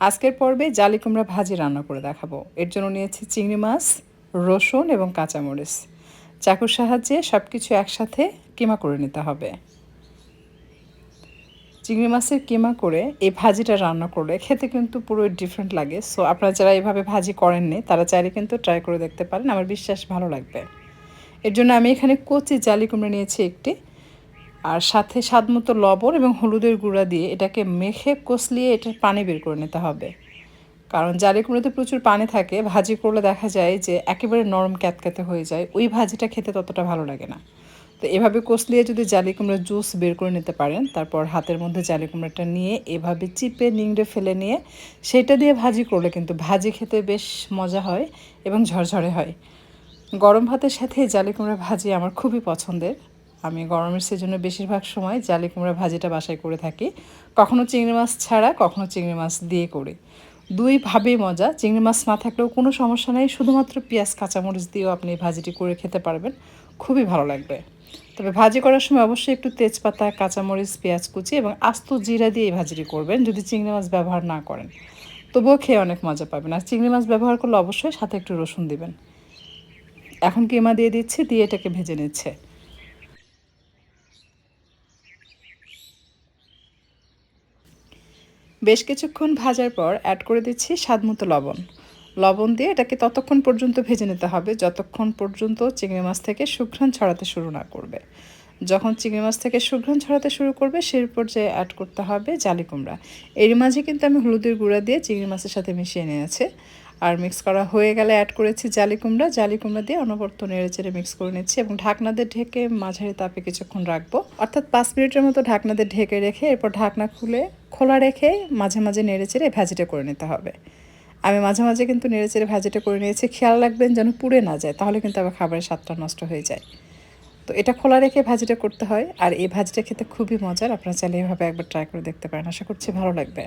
আজকের পর্বে জালি কুমড়া ভাজি রান্না করে দেখাবো। এর জন্য নিয়েছি চিংড়ি মাছ, রসুন এবং কাঁচামরিচ। চাকুর সাহায্যে সব কিছু একসাথে কিমা করে নিতে হবে। চিংড়ি মাছের কিমা করে এই ভাজিটা রান্না করলে খেতে কিন্তু পুরো ডিফারেন্ট লাগে। সো আপনারা যারা এইভাবে ভাজি করেননি, তারা চাইলে কিন্তু ট্রাই করে দেখতে পারেন। আমার বিশ্বাস ভালো লাগবে। এর জন্য আমি এখানে কচি জালি কুমড়া নিয়েছি একটি। আর সাথে স্বাদ মতো লবণ এবং হলুদের গুঁড়া দিয়ে এটাকে মেখে কষলিয়ে এটার পানি বের করে নিতে হবে। কারণ জালি কুমড়োতে প্রচুর পানি থাকে, ভাজি করলে দেখা যায় যে একেবারে নরম ক্যাতক্যাতে হয়ে যায়। ওই ভাজিটা খেতে ততটা ভালো লাগে না। তো এভাবে কষলিয়ে যদি জালি কুমড়োর জুস বের করে নিতে পারেন, তারপর হাতের মধ্যে জালি কুমড়োটা নিয়ে এভাবে চিপে নিংড়ে ফেলে নিয়ে সেটা দিয়ে ভাজি করলে কিন্তু ভাজি খেতে বেশ মজা হয় এবং ঝরঝরে হয়। গরম ভাতের সাথে জালি কুমড়া ভাজি আমার খুবই পছন্দের। আমি গরমের সিজনে বেশিরভাগ সময় জালি কুমড়া ভাজিটা বাসায় করে থাকি। কখনো চিংড়ি মাছ ছাড়া, কখনো চিংড়ি মাছ দিয়ে করি। দুইভাবেই মজা, চিংড়ি মাছ না থাকলেও কোনো সমস্যা নেই, শুধুমাত্র পেঁয়াজ, কাঁচামরিচ দিয়েও আপনি ভাজিটি করে খেতে পারবেন। খুবই ভালো লাগবে। তবে ভাজি করার সময় অবশ্যই একটু তেজপাতা, কাঁচামরিচ, পেঁয়াজ কুচি এবং আস্ত জিরা দিয়ে এই ভাজিটি করবেন যদি চিংড়ি মাছ ব্যবহার না করেন। তবুও খেয়ে অনেক মজা পাবেন। আর চিংড়ি মাছ ব্যবহার করলে অবশ্যই সাথে একটু রসুন দিবেন। এখন কিমা দিয়ে দিচ্ছি? দিয়ে এটাকে ভেজে নিচ্ছে। বেশ কিছুক্ষণ ভাজার পর অ্যাড করে দিচ্ছি স্বাদমতো লবণ। লবণ দিয়ে এটাকে ততক্ষণ পর্যন্ত ভেজে নিতে হবে, যতক্ষণ পর্যন্ত চিংড়ি মাছ থেকে সুঘ্রাণ ছড়াতে শুরু না করবে। যখন চিংড়ি মাছ থেকে সুঘ্রাণ ছড়াতে শুরু করবে, সেই পর্যায়ে অ্যাড করতে হবে জালি কুমড়া। এর মাঝে কিন্তু আমি হলুদের গুঁড়া দিয়ে চিংড়ি মাছের সাথে মিশিয়ে নিয়েছি। আর মিক্স করা হয়ে গেলে অ্যাড করেছি জালি কুমড়া। জালি কুমড়া দিয়ে অনবর্ত নেড়ে চেড়ে মিক্স করে নিচ্ছি এবং ঢাকনাদের ঢেকে মাঝারি তাপে কিছুক্ষণ রাখব। অর্থাৎ পাঁচ মিনিটের মতো ঢাকনাদের ঢেকে রেখে এরপর ঢাকনা খুলে খোলা রেখে মাঝে মাঝে নেড়ে চেড়ে ভাজিটা করে নিতে হবে। আমি মাঝে মাঝে কিন্তু নেড়ে চেড়ে ভাজিটা করে নিয়েছি। খেয়াল রাখবেন যেন পুড়ে না যায়, তাহলে কিন্তু আবার খাবারের স্বাদটা নষ্ট হয়ে যায়। তো এটা খোলা রেখে ভাজিটা করতে হয়। আর এই ভাজিটা খেতে খুবই মজার। আপনারা চাইলে এভাবে একবার ট্রাই করে দেখতে পারেন। আশা করছি ভালো লাগবে।